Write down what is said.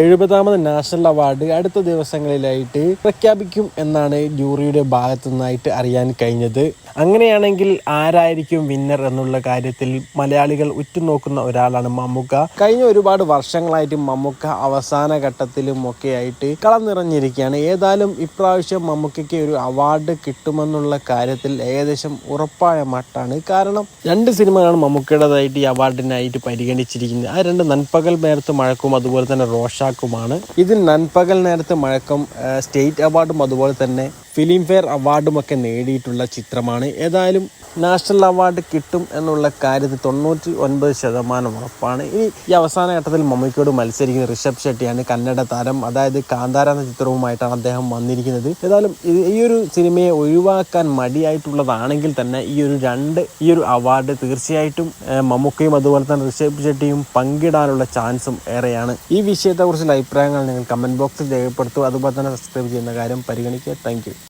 എഴുപതാമത് national award അടുത്ത ദിവസങ്ങളിലായിട്ട് പ്രഖ്യാപിക്കും എന്നാണ് ജൂറിയുടെ ഭാഗത്തു നിന്നായിട്ട് അറിയാൻ കഴിഞ്ഞത്. അങ്ങനെയാണെങ്കിൽ ആരായിരിക്കും വിന്നർ എന്നുള്ള കാര്യത്തിൽ മലയാളികൾ ഉറ്റുനോക്കുന്ന ഒരാളാണ് മമ്മൂക്ക. കഴിഞ്ഞ ഒരുപാട് വർഷങ്ങളായിട്ട് മമ്മൂക്ക അവസാന ഘട്ടത്തിലും ഒക്കെ ആയിട്ട് കളം നിറഞ്ഞിരിക്കുകയാണ് ഏതായാലും ഇപ്രാവശ്യം മമ്മൂക്കയ്ക്ക് ഒരു അവാർഡ് കിട്ടുമെന്നുള്ള കാര്യത്തിൽ ഏകദേശം ഉറപ്പായ മട്ടാണ് കാരണം രണ്ട് സിനിമകളാണ് മമ്മൂക്കയുടേതായിട്ട് ഈ അവാർഡിനായിട്ട് പരിഗണിച്ചിരിക്കുന്നത്. ആ രണ്ട് നൻപകൽ നേരത്ത് മഴക്കും അതുപോലെ തന്നെ റോഷാക്കുമാണ് ഇതിൽ നൻപകൽ നേരത്തെ മഴക്കം സ്റ്റേറ്റ് അവാർഡും അതുപോലെ തന്നെ ഫിലിം ഫെയർ അവാർഡും ഒക്കെ നേടിയിട്ടുള്ള ചിത്രമാണ്. ഏതായാലും നാഷണൽ അവാർഡ് കിട്ടും എന്നുള്ള കാര്യത്തിൽ തൊണ്ണൂറ്റി ഒൻപത് ശതമാനം ഉറപ്പാണ്. ഇനി ഈ അവസാന ഘട്ടത്തിൽ മമ്മിക്കോട് മത്സരിക്കുന്ന ഋഷഭ് ഷെട്ടിയാണ് കന്നഡ താരം. അതായത് കാന്താര എന്ന ചിത്രവുമായിട്ടാണ് അദ്ദേഹം വന്നിരിക്കുന്നത്. ഏതായാലും ഈ ഒരു സിനിമയെ ഒഴിവാക്കാൻ മടിയായിട്ടുള്ളതാണെങ്കിൽ തന്നെ ഈ ഒരു രണ്ട് ഈ ഒരു അവാർഡ് തീർച്ചയായിട്ടും മമ്മൂക്കയും അതുപോലെ തന്നെ ഋഷഭ് ഷെട്ടിയും പങ്കിടാനുള്ള ചാൻസും ഏറെയാണ്. ഈ വിഷയത്തെക്കുറിച്ചുള്ള അഭിപ്രായങ്ങൾ നിങ്ങൾ കമന്റ് ബോക്സിൽ രേഖപ്പെടുത്തുക അതുപോലെ തന്നെ സബ്സ്ക്രൈബ് ചെയ്യുന്ന കാര്യം പരിഗണിക്കുക. താങ്ക്